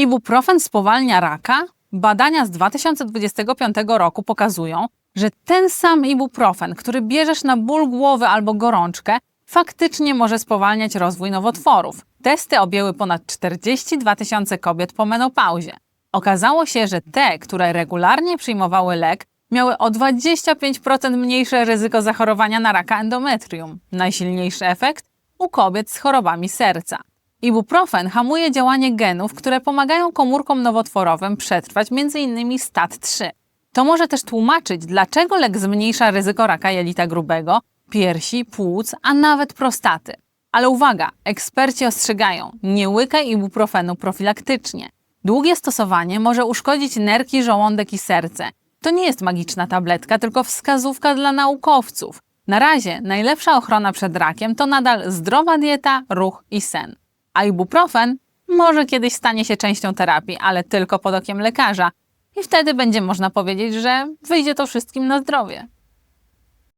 Ibuprofen spowalnia raka? Badania z 2025 roku pokazują, że ten sam ibuprofen, który bierzesz na ból głowy albo gorączkę, faktycznie może spowalniać rozwój nowotworów. Testy objęły ponad 42 tysiące kobiet po menopauzie. Okazało się, że te, które regularnie przyjmowały lek, miały o 25% mniejsze ryzyko zachorowania na raka endometrium. Najsilniejszy efekt? U kobiet z chorobami serca. Ibuprofen hamuje działanie genów, które pomagają komórkom nowotworowym przetrwać m.in. STAT3. To może też tłumaczyć, dlaczego lek zmniejsza ryzyko raka jelita grubego, piersi, płuc, a nawet prostaty. Ale uwaga, eksperci ostrzegają, nie łykaj ibuprofenu profilaktycznie. Długie stosowanie może uszkodzić nerki, żołądek i serce. To nie jest magiczna tabletka, tylko wskazówka dla naukowców. Na razie najlepsza ochrona przed rakiem to nadal zdrowa dieta, ruch i sen. A ibuprofen może kiedyś stanie się częścią terapii, ale tylko pod okiem lekarza. I wtedy będzie można powiedzieć, że wyjdzie to wszystkim na zdrowie.